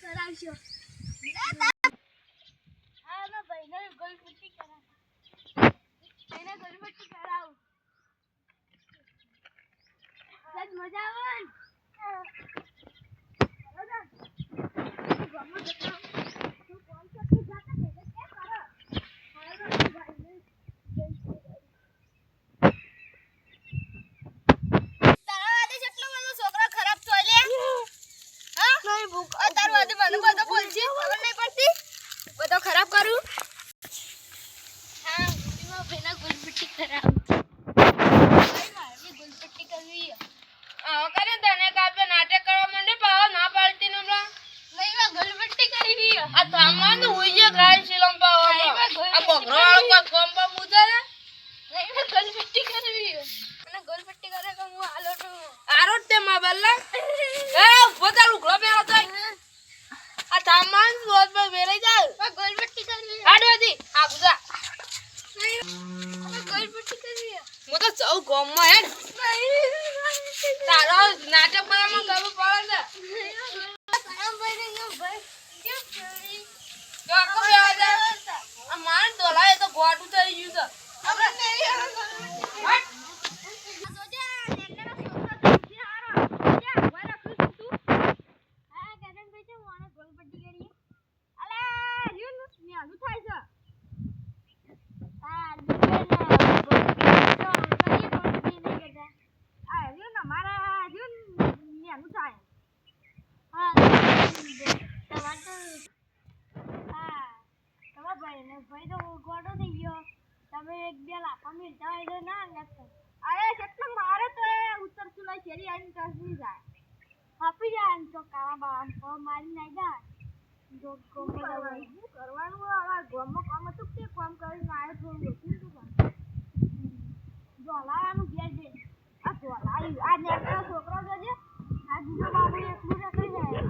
કરાવશો હા માં ભાઈને પૂછી કરાવ એને ગોલપટ્ટી કરાવું સજ મજા આવે ને હવે તા ગમો જતા તું કોણ છે તું જાતા કે કે કરો હારું માં ભાઈને તારા વાદે જેટલો બધો છોકરો ખરાબ છો લે હા નહીં ભૂખ તાર વાદે મને બધો બોલશે ખબર નહીં પડતી બધો ખરાબ કરું હા ગુડીમાં ભેના ગુલપટ્ટી કરાવ ભાઈ મારે બી ગુલપટ્ટી કરવી છે. આવો કરે તને કાપે નાટક કરવા માંડે પાવા ના પાડતી ને હમણાં નહીં માં ગુલપટ્ટી કરવી છે. આ થાંભા તો હુઈ ગયા ગાય શીલમ પાવા આ બગરો વાળો કોઈ કોમ પર મૂકે છે નહીં માં ગુલપટ્ટી કરવી છે. અને ગુલપટ્ટી કરે તો હું હાલો છું આરો જ તે માં બલ્લા એ ઊભો તાર ઉઘડો પહેરો તો આ થાંભા ને રોજ પર વેરાઈ જાય માં ગુલપટ્ટી કરવી છે. હાડવાથી આ ગુજા નહીં માં ગુલપટ્ટી કરવી છે. હું સૌ ગોમમાં હેડ તારો નાટક બનાવવામાં ખબર પડે છે તો આખો બેવા જાય આ માર દોલાય તો ગોટું થઈ ગયું છે ભાઈ તો ગોડો થઈ ગયો તમે એક બે લાફા મિલતા હોય તો ના અંગત અરે કેટલો મારે તો એ ઉત્તર સુલાઈ શેરી આવીને કસી જાય. આપી જાય તો કાવા બાવા મારી નાઈ જાય. જો કોમ કરવાનું? કરવાનું? હવે ગોમો કામ હતું કામ? કરીને થોડું ઘેર બે આ જોલાયું આ નેકળો છોકરો જોજે આ બીજો બાબુ એકલું નીકળી જાય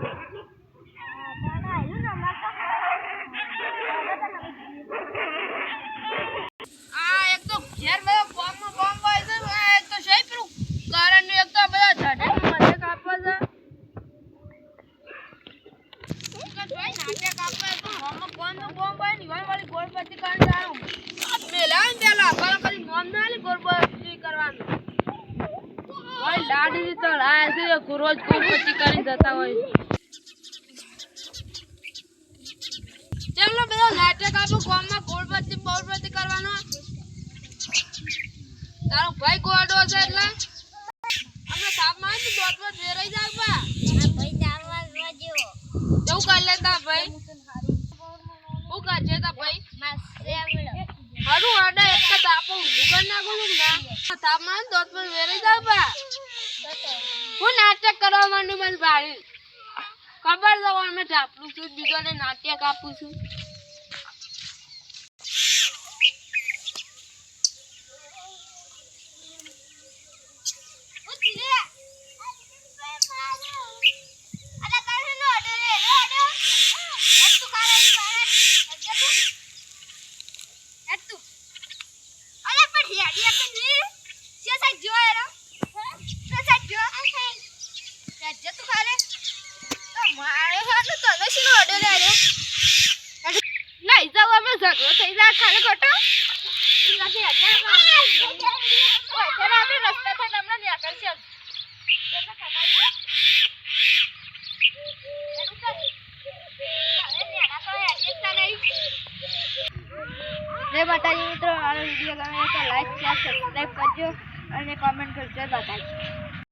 હા, તાને આવ્યું ને અમારે તો આ એક તો ઘેર બધો બોમ્બ બોમ્બ હોય છે આ એક તો શેય પેલું કરંટ એક તો બધા ઝાડામાં મને કાપે છે એક તો જોઈ નાટક આપે તો બોમ્બ બોમ્બ બોમ્બ હોય ને ઈવન વાળી ગોળપટ્ટી કરીને જાણું મેલા ને પેલા આપણા ખાલી નોમ ના લે ગોળપટ્ટી કરવાનું ભાઈ લાડી તો લાય છે રોજ ગોળપટ્ટી કરીને જતા હોય ચેમલો બધો નાટક આપો ગામમાં ગોળપટ્ટી બોળપટ્ટી કરવાનો તારો ભાઈ ગોડો છે એટલે. અમે તાપમાનથી દોત દોત વેરાઈ જાય એવું કર લેતા ભાઈ? હું કરજે તા ભાઈ? હારું આડા એક તો તાપો ઊંધું કરી નાખું છું ને આ તાપમાન દોત દોત વેરાઈ જાય બા. હું નાટક કરવા માંડું મને ભાઈ. ખબર છે અમે ઢાપલું છું બીજો ને નાટ્ય કાપું છું. જય માતાજી મિત્રો મારો વીડિયો ગમે તો લાઈક શેર સબસ્ક્રાઈબ કરજો. અને કોમેન્ટ કરજો બતાવજો